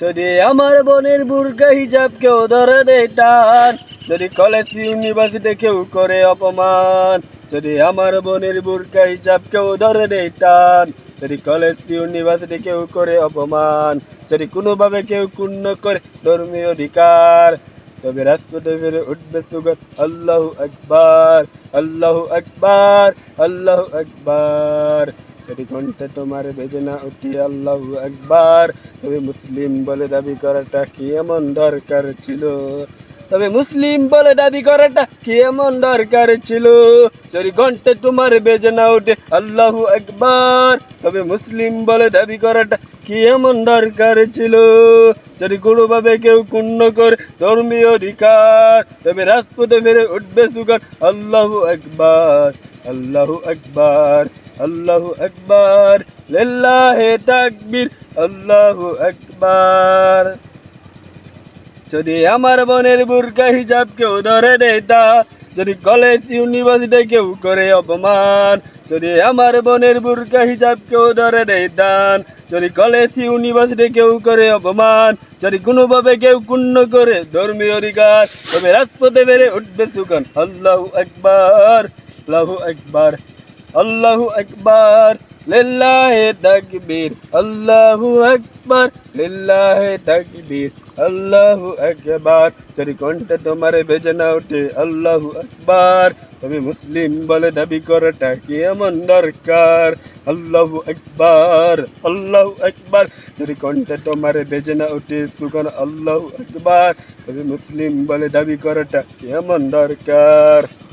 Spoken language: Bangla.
যদি আমার বোনের বুর্কা হিজাব কেউ ধরে দেয় টান যদি কলেজ ইউনিভার্সিটি কেউ করে অপমান, যদি আমার বোনের বুর্কা হিজাব কেউ ধরে দেয় টান যদি কলেজ ইউনিভার্সিটি কেউ করে অপমান, যদি কোনোভাবে কেউ ক্ষুণ্ণ করে ধর্মীয় অধিকার, তবে রাজপথে ফিরে উঠবে সুগত, আল্লাহ আকবার আল্লাহ আকবার আল্লাহ আকবার। যদি ঘণ্টা তোমার বেজে না উঠি, আল্লাহ আকবার। তবে মুসলিম বলে দাবি করাটা কি এমন দরকার ছিল? তবে মুসলিম বলে দাবি করাটা কি এমন দরকার ছিল? যদি ঘণ্টা তোমার বেজে না উঠে, আল্লাহ আকবার। তবে মুসলিম বলে দাবি করাটা কি এমন দরকার ছিল? যদি কোনোভাবে কেউ ক্ষুণ্ণ করে, ধর্মীয় অধিকার, তবে রাজপথে ফিরে উঠবে সুগান আল্লাহ একবার আল্লাহ আকবার। আল্লাহ আকবার, লিল্লাহে তাকবীর, আল্লাহ আকবার। যদি আমার বোনের বুরকা হিজাব কেউ ধরে দেটা যদি কলেজ, ইউনিভার্সিটি কেউ করে অপমান, যদি আমার বোনের বুরকা হিজাব কেউ ধরে দেয় দান যদি কলেজ, ইউনিভার্সিটি কেউ করে অপমান, যদি কোনোভাবে কেউ ক্ষুণ্ণ করে ধর্মীয় অধিকার, তবে রাজপথে বেড়ে উঠবে সুখান। আল্লাহ একবার আল্লাহ একবার আল্লাহ আকবার, লিল্লাহে তাকবীর। আল্লাহু আকবার, লিল্লাহে তাকবীর। আল্লাহু আকবার। যদি কণ্ঠে তোমার বেজে না ওঠে, আল্লাহু আকবার। তবে মুসলিম বলে দাবি করাটা কি এমন দরকার? আল্লাহু আকবার আল্লাহু আকবার। যদি কণ্ঠে তোমার বেজে না ওঠে সুগান আল্লাহু আকবার। তবে মুসলিম বলে দাবি করাটা কি এমন দরকার?